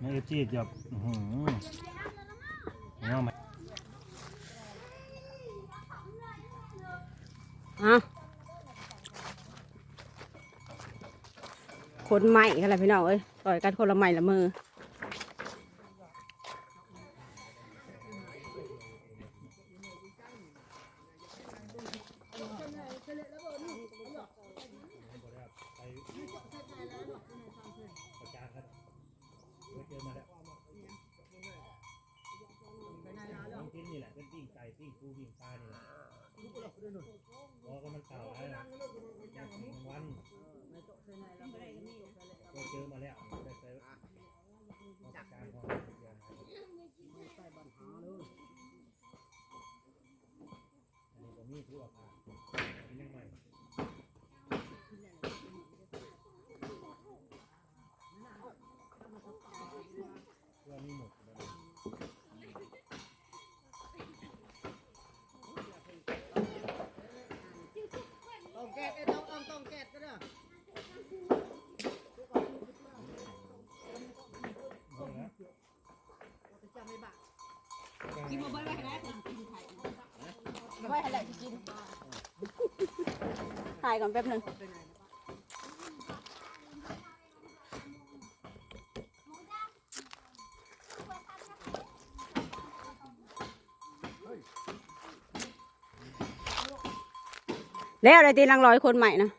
ไม่จีดแบบอื้อหือเอามาอะคนใหม่กันแหละพี่น้องเอ้ยต่อยกันคนละใหม่ละมือ เจอมาแล้วได้ใส่เอาจานพองเดี๋ยวนะอันนี้ก็มีทั่วค่ะกินยังไงเพื่อมีหมดเลยต้องแกะต้องต้องต้องแกะก็ได้ กินมาเบิ้ลไว้ให้ได้กินไข่ไว้ให้ได้กินถ่ายก่อนแป๊บหนึงแล้วอะไรตีนางร้อยคนใหม่นะ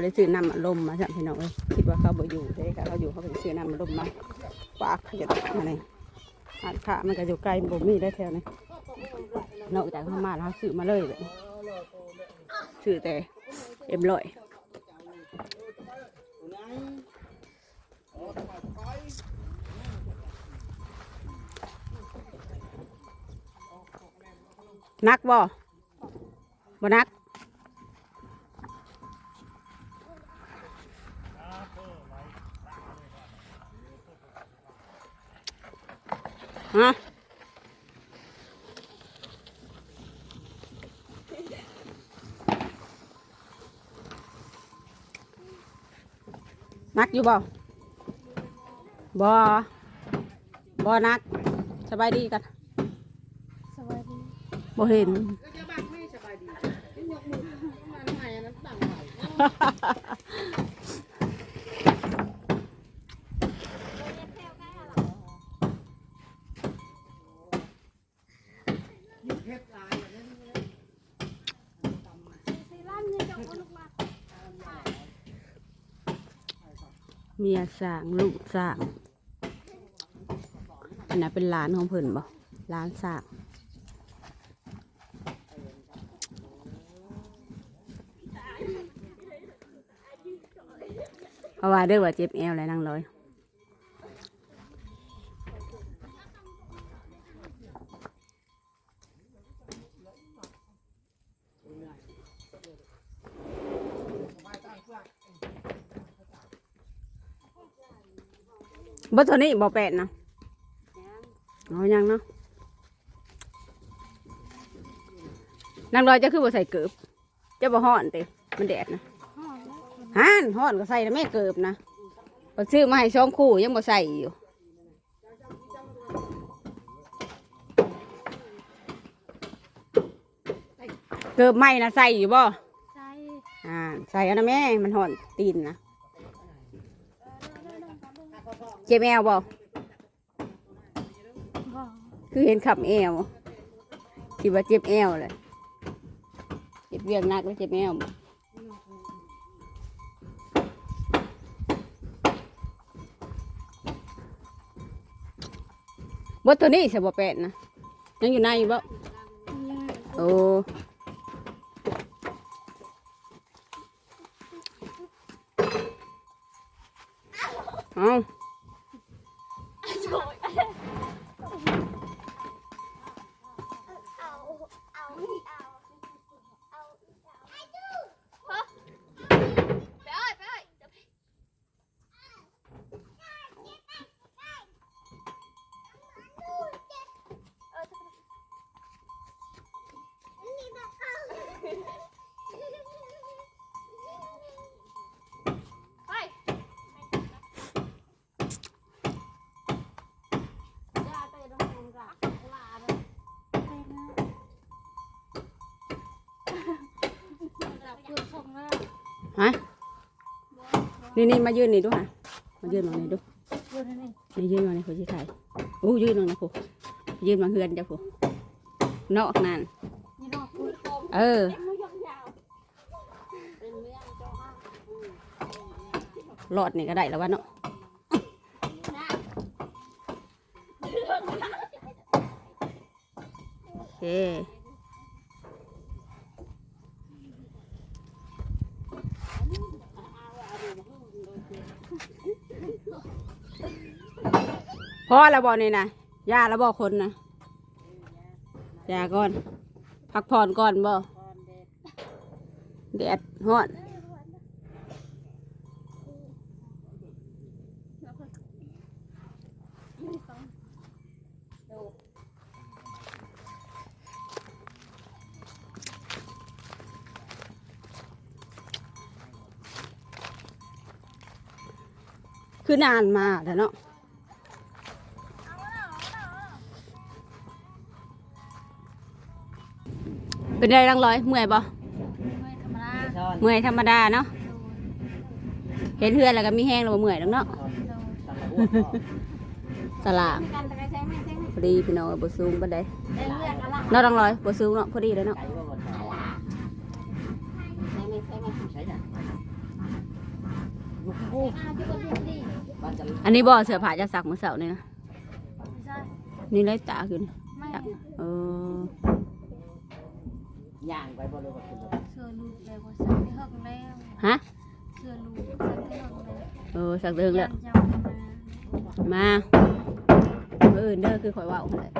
บริซื้อน้ำอัดลมมาสั่พี่น้องเลยคิดว่าเขาบ่อยู่เด้ค่ะเขาอยู่เขาก็สิซื้อน้ำอัดลมมาฝากเขาจะมาในร้านค้ามันก็อยู่ไกลบ่มีได้แถวนี้นอกจากเขามาแล้วซื้อมาเลยแบบซื้อแต่เอ็มร้อยนักบ่บ่นัก ฮะนักอยู่บ่บ่บ่นัก สบายดีกันสวัสดีบ่เห็นก็จะบ้านไม่สบายดียกมือมันใหม่นั้นต่างใหม่ยิ่งเพชรลายอย่างนั้น ซีรั่นยังจะเอาลูกมา เมียสางลูกสางอันนั้นเป็นร้านของเพิ่นบ่ร้านสางเพราะว่าเด้อว่าเจ็บแอวแล้วนั่งร้อย บ่เท่านี้บ่แปดนะเอายังเนาะนางลอยจะคือบ่ใส่เกิบจะบ่ฮ้อนติมันแดดนะฮ่านฮ้อนก็ใส่แล้วแม่เกิบนะบ่ซื้อมาให้สองคู่ยังบ่ใส่อยู่เกิบใหม่นะใส่อยู่บ่ใส่อ่าใส่เอันนะแม่มันฮ้อนตีนนะ เจ็บแอวบ่บ่คือเห็นขับแอวคิดว่าเจ็บแอวเลยเจ็บเวียงนักแล้วเจ็บแอวบ่บตัวนี้สบแปดนะยังอยู่ในอยู่บ่ยังโอ้เอาเอา ฮะนี่นี่มายืนนี่ดูฮะมายืนตรงนี้ดูนี่ยืนตรงนี้ผู้ชายโอ้ยืนตรงนี้ผู้ยืนมาเฮือนจ้ะผู้นอกนั่นนี่นอกคุยโคมเออเป็นมือยานเออหลอดนี่ก็ได้แล้ววะเนาะนะโอเค พ่อแล้วบ่นี่นะยาแล้วบ่คนนะยาก่อน พักผ่อนก่อนบ่แดดฮ้อนคือนานมาแล้วเนาะ เป็นไรรังร้อยเมื่อยบ่ไม่ธรรมดาช้อนเมื่อยธรรมดาเนาะเห็นเพื่อนแล้วก็มีแห้งแล้วบ่เมื่อยแล้วเนาะสั่งละอ้วกก็สลามกันแต่ก็ใช้ไม่ใช่ไม่พอดีพี่น้องบ่สูงปานใดได้เลือดอะไรเนาะรังร้อยบ่สูงเนาะพอดีเลยเนาะไก่ว่าหมดหายใช้ไม่ใช่ไม่ใช่น่ะอ้าวที่ก็พูดดีบ้านจะอันนี้บ่เสื้อผ้าจะซักมื้อเช้านี่นะไม่ใช่นี่เลยตาขึ้นไม่เออ ย่างไปบ่เลยว่าขึ้นรถเสื้อลูกเลยว่าสั่งที่หกแล้วฮะเสื้อลูกสั่งที่หกแล้วเออสักเดิงแล้วจะเอามามาเออเด้อคือข่อยเว่าหั่นแหละ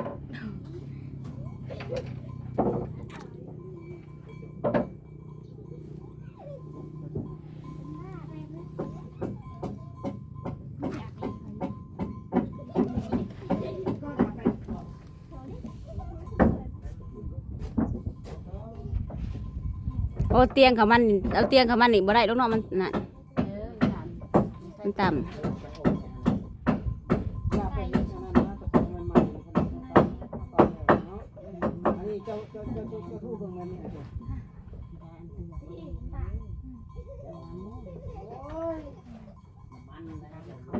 อ้เตียงเขามันเอาเตียงเขามันนี่บ่ได้ลูกน้องมันน่ะเออสั่งมันต่ว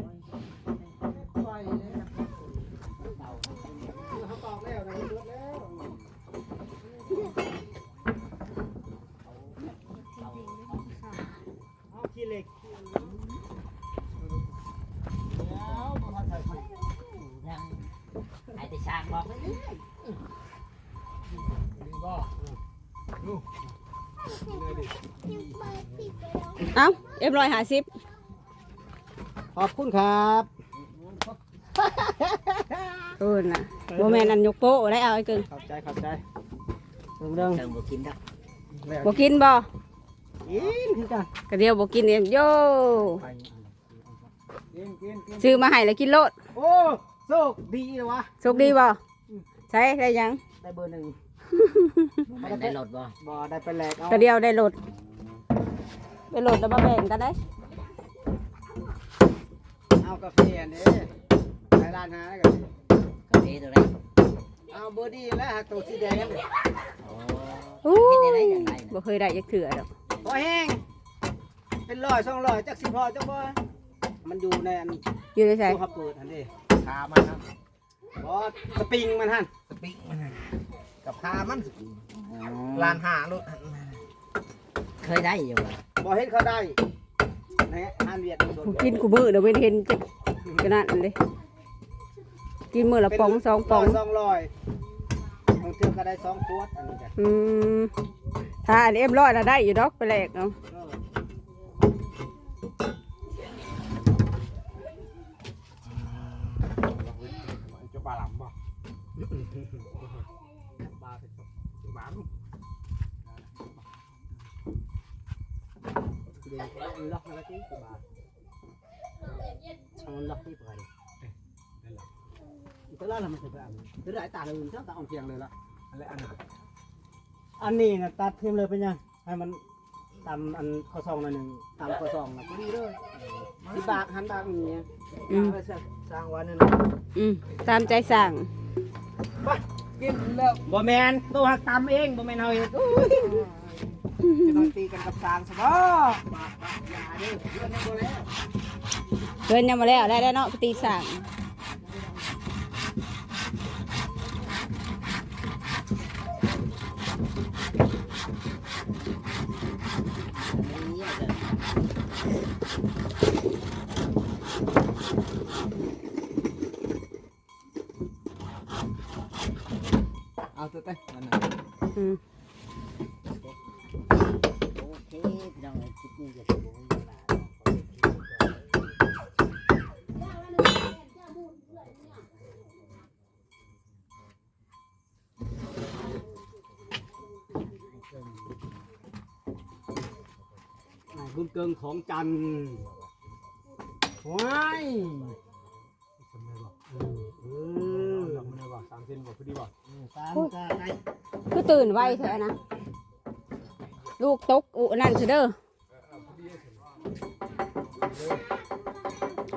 ่ เอ้าเอ็มร้อยห้าสิบขอบคุณครับเออน่ะโมแมนอันยกโป๊ะได้เอาไอ้กึ่งขอบใจขอบใจเรื่องเรื่องเติมบุกินดักบ่กินบ่กินคือกันกระเดียวบ่กินเอ็มโย่กินกินกินซื้อมาให้แล้วกินโลดโอ้โชคดีเลยวะโชคดีบ่ใช้ได้ยังได้เบอร์หนึ่งไม่ได้รถบ่บ่ได้ไปแหลกเอากระเดียวได้โหลด ได้โหลดแล้วมาแบ่งกันได้เอากาแฟอันนี้ไปร้านหากันกาแฟตัวไหนเอาเบอร์ดีแล้วตัวสีแดงโอ้อู้เฮ็ดได้ไรอย่างไรบ่เคยได้ยักเถื่อดอกพอแห้งเป็นร้อยสองร้อยจักสิพอจักบ่มันอยู่ในอันอยู่ในใส่ตัวขับเปิดอันนี้ขามันครับบอสสปริงมันหันสปริงมันหันกับขามันลานหารถ เคยได้อยู่บ่บอเห็นเขาได้นะฮานเวียดสดกูกินกูมือเดี๋ยวไม่เห็นจะขนาดนั้นเลยกินมือละปองสองปองสองร้อยบางเทื่อก็ได้สองขวดอันนี้จ้ะอืมถ้าอันเอ็มร้อยน่ะได้อยู่ดอกไปแลกเอาเออจะปลาหลำป่ เดี๋ยวล็อกแล้วที่ปลาเอาล็อกที่ปลาตลาดมันจะแบบคือได้ตาเลยชอบตาอ่อนเพียงเลยละอะไรอันนั้นอันนี้นะตัดเทียมเลยเป็นยังให้มันตำอันข้อซองหน่อยหนึ่งตำข้อซองนะพอดีเลยสิบบาทหันบาทอย่างเงี้ยแล้วสร้างวันนึงนะอืมตามใจสั่ง ไปกินแล้วบ่แมนตัวหักตำเองบ่แมนเฮาเฮ็ดอุ้ย จะนอนตีกันกับสางสบอมาอย่าเด้อเพื่อนยังบ่แล้วเพิ่นยังมาแล้วได้แล้วเนาะไปตีสั่งนี่จะเอาตัวเต้มันน่ะ นี่จะถึงเวลาอ่าบุญเกิงของจันทร์ว้ายทำไมบอกเออเออทำไมบอกสามเซนบอกพอดีบอกสามก็ได้คือตื่นไวแท้นะ ลูกตกอุนั่นเถอะเด้อ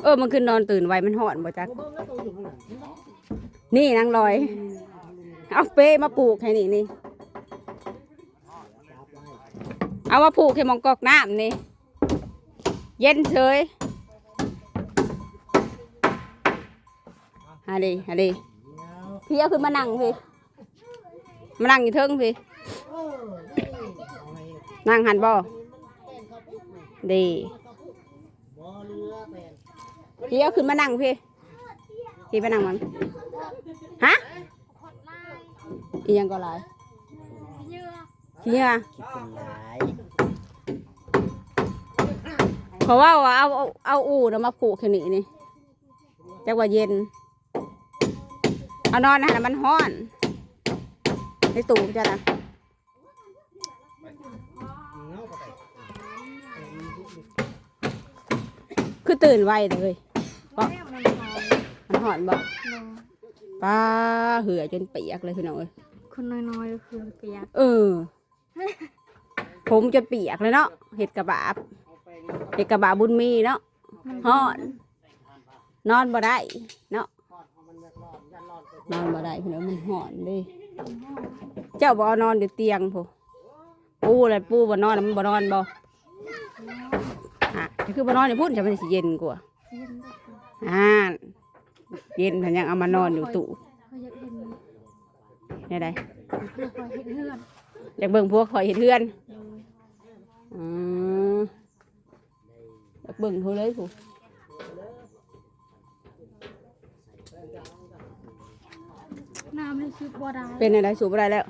เออมันคือนอนตื่นไวมันหอนบ่จัก นี่นางลอย เอาเป้มาปลูกให้นี่นี่ เอามาปลูกให้มองกอกน้ำนี่ เย็นเฉยฮาดีฮาดีพี่เอาขึ้นมานั่งพี่ มานั่งอยู่เทิงพี่ นั่งหันบ่ ดีพี่เอาขึ้นมานั่งพี่พี่มานั่งมันฮะอียังก็หลายเยื่อขี้เหงื่อเป็นหลาเพราว่าเอาเอาเอาอู่นมาผูกแค่นี้นี่จักว่าเย็น เอานอนนะมันห้อนในตู้จ้ะนะ คือตื่นไวเลยเพราะแม่มันหอมมันห้อนบ่เนอะป้าเหือจนเปียกเลยคือน้องเอ้ยคนน้อยๆก็คือเปียกเออ ผมจนเปียกเลยเนาะเห็ดกระบาบเห็ดกระบาบบุญมีเนาะห้อน นอนบ่ได้เนาะนอนบ่ได้เพื่อนมันห้อนเดิเจ้าบ่เอานอนอยู่เตียงผู้ปูอะไรปูบ่นอนแล้วมันบ่นอนบ่ อะคือบ่นอนในพุ่นจะมันสิเย็นกว่าเย็นได้ค่ะอ่าเย็นทันยังเอามานอนอยู่ตู้เขาอยากเห็นเนี่ยได้เพื่อคอยเห็นเพื่อนอยากเบิ่งพวกคอยเห็ดเทือนอืมอยากเบิ่งเขาเลยผู้น้ำในชุดบัวดาเป็นอะไรสูบบ่ได้แล้ว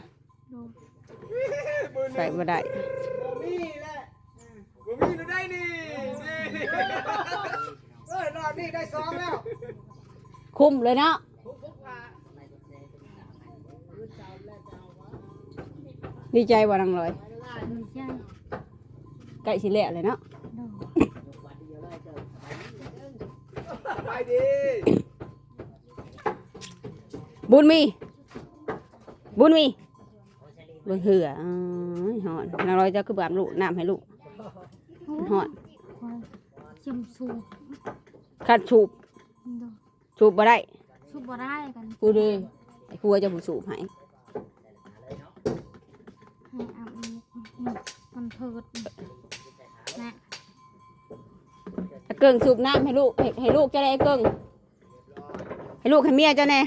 โดนใส่บ่ได้ บ่มีแหละบ่มีได้นี่นี่เอ้ยรอบนี้ได้สองแล้วคุ้มเลยเนาะดีใจบ่นังลอยไม่ใช่ใกล้สิแล้วเลยเนาะโดนไปดีบุญมี บุญมีเบิ่งเหืออ้ายหอนนางลอยจะคือบามลูกน้ำให้ลูกมันหอนคอยเชื่อมสู บคัดสูบโดนสูบบ่ได้สูบบัวได้กันกูเลยไอ้ครัวจะผู้สูบให้ให้อาบน้ำมันเพิดนะไอ้เกิ่งสูบน้ำให้ลูกให้ให้ลูกจะได้ไอ้เกิ่งให้ลูกให้เมียเจ้าแน่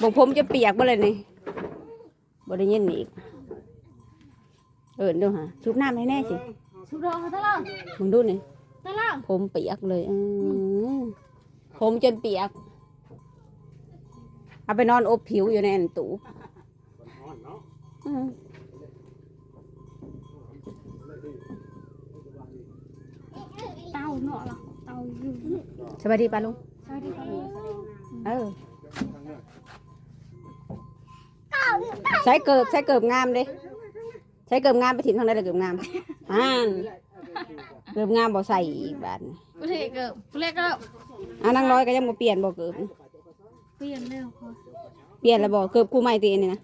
บอกผมจะเปียกบ่เลยนี่บ่ได้ยินอีก เอินดูฮะสูบน้ำให้แน่สิสูบดอกตะล่างมึงดูนี่ ตะล่างผมเปียกเลยอืมผมจนเปียก เอาไปนอนอบผิวอยู่ในอันตู้อืมเต้าเนาะล่ะเต้าอยู่สวัสดีป้าลุง สวัสดีค่ะเออ ใช้เกิบใช้เกิบงามเด้ใช้เกิบงามไปถิ่นทางใดเลยเกิบงามอ่าน เกิบงามบ่ใส่อีกบาทนี่กูเล็กเกิบกูเล็กก็อ่านั่งร้อยก็ยังบ่เปลี่ยนบ่เกิบเปลี่ยนเร็วค่ะเปลี่ยนแล้วบ่เกิบกูใหม่ตีนี่นะ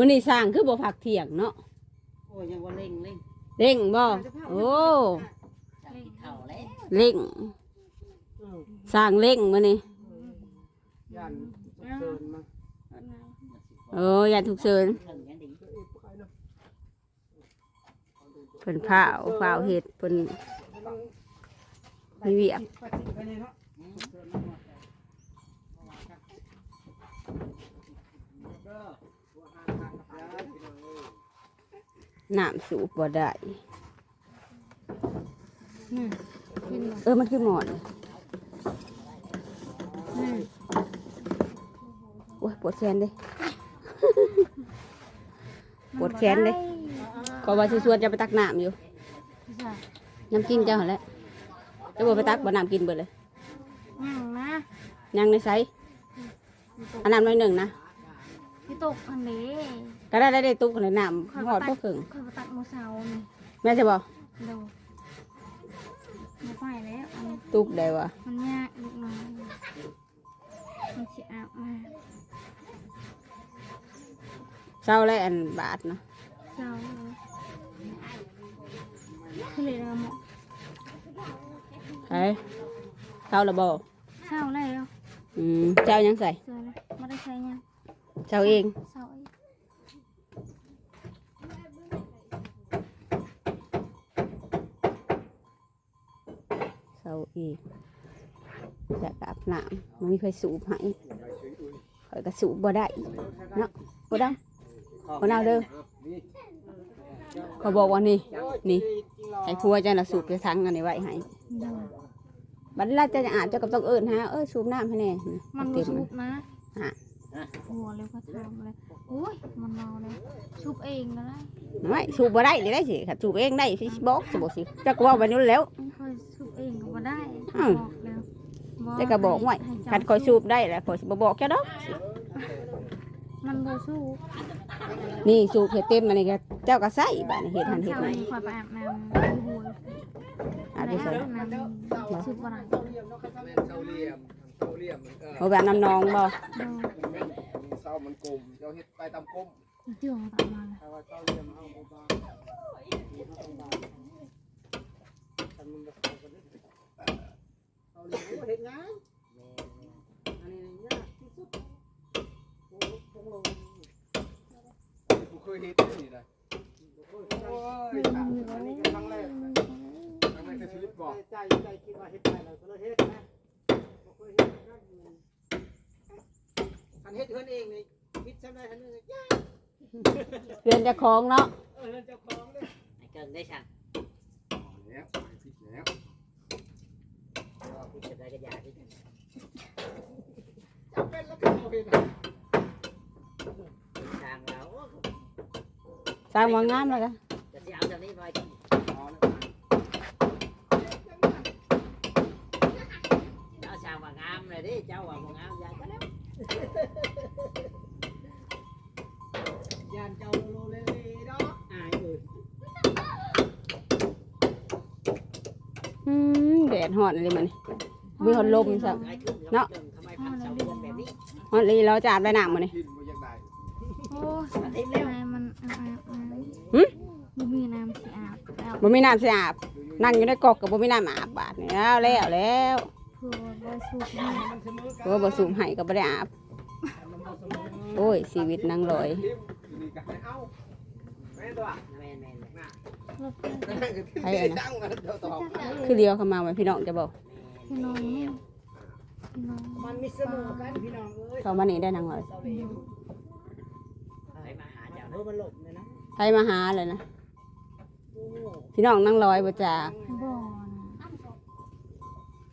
มื้อนี้สร้างคือบ่พักเที่ยงเนาะโอ้ยยังว่าเร่งเร่งเร่งบ่โอ้จะกินข้าวแล้วเร่งสร้างเร่งมื้อนี้ย่านเดินมาเอออย่าทุกเชิญเพิ่งยังดีเพิ่นพาวพาวเฮ็ดเพิ่นมีเวียก ไปสิไปนี่เนาะเดินมาหมดเลยแล้วก็ตัวหางทางกับยาพี่น้องเอ้ย น้ำสูบบ่ได้เออมันคือหมอนโอ้ยปวดแขนเด้ปวดแขนเด้ก็ว่าสิชวนจะไปตักน้ำอยู่น้ำกินเจ้าหั่นแหละจะบ่ไปตักบ่น้ำกินเบิดเลยยังนะยังในไสอันน้ำน้อยหนึ่งนะ พี่ตกอันนี้ ก็ได้ได้ได้ตุ๊กในน้ำหอดก็ครึ่งเคยไปตักโมเสานี่แม่จะบอกดูไม่ไปแล้วอันนี้ตุ๊กได้วะมันยากลูกน้อยมันสิอาบมาเศร้าและอันบาทนะเศร้าเลยคือเลยเราหมดไอ้เศร้าและบ่เศร้าแล้วอืมเจ้ายังใส่เศร้าแล้วไม่ได้ใช้ยังเจ้าเองเศร้าอีก เศร้าอีกอยากอาบน้ำมันมีใครสูบให้ข่อยก็สูบบ่ได้เนาะบ่ได้บ่เอาเด้อเขาบอกว่านี่นี่ให้ผัวเจ้าน่ะสูบไปทั้งอันนี้ไว้ให้ดูบัดนี้เราจะอาบเจ้าก็ต้องเอิ้นหาเอ้ยสูบน้ำให้แน่มันเต็บ่มชุเลยบนะฮะหัวเลยก็ทำเลยโอ้ยมันเมาเลยชุบเองก็ได้ไม่สูบบ่ได้เลยได้สิครับสูบเองได้สิบอกสิบอกสิเจ้าก็ว่าไปนู้นแล้วคอยชุบ เองก็บ่ได้อืมบอกแล้วแต่ก็บอกไว้ให้คันคอยสูบได้แหละคอยสิบ่บอกเจ้าดอกมันบ่สู้นี่สูบเห็ดเต็มอันนี้ก็เจ้าก็ใส่บ้านเห็ดหันเห็ดเช้านี่นี้คอยไปอาบน้ำอยู่หัวอาบไปใส่อาบน้ำชุบบ่ได้เสาเหลี่ยมเสาเหลี่ยมมันเออเอาแบบน้ำนองบ่ดูเสามันกลมเจ้าเฮ็ดไปตามกลมเจือตามมาเลยถ้าว่าเสาเหลี่ยมเอาบ่บางคัน มันบ่เข้ากันเด้อเสาเหลี่ยมบ่เฮ็ดงานอันนี้ยากที่สุดโอ้คงลงบ่เคยเฮ็ดนี่นะโอ้ยอันนี้ก็ครั้งแรกครั้งแรกในชีวิตบ่ใจใจคิดว่าเฮ็ดไปแล้วก็เลยเฮ็ดนะบ่เคยเฮ็ดครับคันเฮ็ดเฮือนเองนี่คิดซะได้ทันนึงยากเรือนเจะคล้าของเนาะเออเจ้าของเด้ไอ้เกิงได้ช่างแล้วผิด แล้วพี่จะได้กระยาที่จำเป็นแล้วก็เอาเห็นช่างเรา สร้างว่างามแล้วก็จ ดดฮอดอะไรมันมีฮอดลมซะไอ้ขึ้นเนาะทำไมพันเสาเดือนแบบนี้ฮอดลีเราจะอาบได้น้ำมื้อนี้กินบ่อยากได้โอ้ยทำไมมันอาบอาบน้หึำบ่มีน้ำสิอาบแล้วบ่มีน้ำสิอาบนั่งอยู่ในกอกก็บ่มีน้ำอาบบาดนี่แล้วแล้วแล้วเพื่อบ่ชุบให้มันเสมอกันเพราะว่าบ่สูบให้ก็บ่ได้อาบมันบ่เสมอโอ้ยชีวิตนางลอย นี่ก็ให้เอาแม่ตัวแม่นแม่นรถนั่นก็ที่ดังกันเจ้าตอบคือเลี้ยวเข้ามาไว้พี่น้องจะบอกพี่น้องนี่พี่น้องมันมีเสมอกันพี่น้องเอ้ยเข้ามานี่ได้นางลอยไปมาหาเจ้าเออมันหลบเลยนะใครมาหาเลยนะโอ้พี่น้องนางลอยบ่จากบ่นะ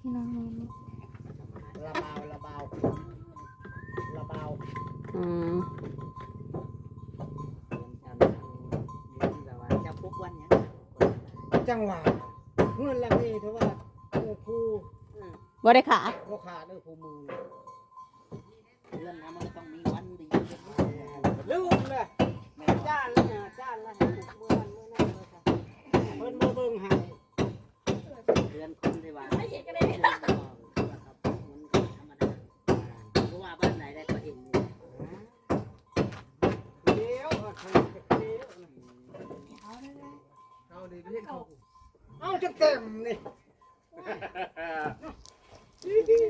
พี่น้องนี่ระบาวระบาวระบาวอืม จังหวะเงินลังนี่เท่าว่าเออผู้บ่ได้ขาดบ่ขาดเด้อผู้มือเรื่องนั้นมันก็ต้องมีวันดีลืมเลยจ้านแล้วเนี่ยจ้านแล้วให้ลูกเมื่อนั้นเมื่อนั้นเลยค่ะเพิ่นบ่เบิ่งให้เดือนคนเลยว่าไม่เห็นก็ได้ จะเต็มนี่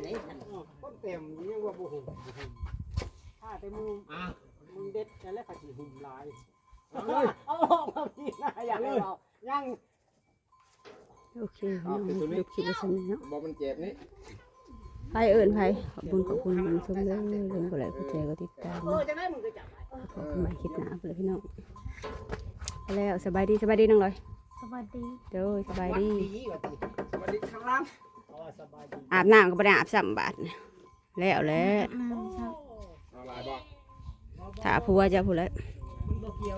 ไหนท่านคนเต็มยังว่าบ่หุ่มถ้าแต่มึงอะมึงเด็ดแล้วก็สิหุ่มลายเอาเลยเอาออกมาพี่นะอย่างนี้เรายังโอเคพี่น้องดูคลิปไว้สักนิดเนาะบอกมันเจ็บนี่ไปเอิญไปขอบคุณขอบคุณคุณผู้ชมเลยลืมกดไลค์กดแชร์กดติดตามเออจะได้มึงก็จับไปขอบคุณใหม่คลิปหน้าไปเลยพี่น้องไปแล้วสบายดีสบายดีน้องลอยส วัสดีเด้อสบายดีดีกว่าดีสวัสดีครับอ๋อสบายดีอาบน้ำก็ไม่ได้อาบสัมบาทแล้วแหล้วน้ำชอบเอาลายบอกถ้าผัวจะพูดแล้ว มันบ่เกี่ยว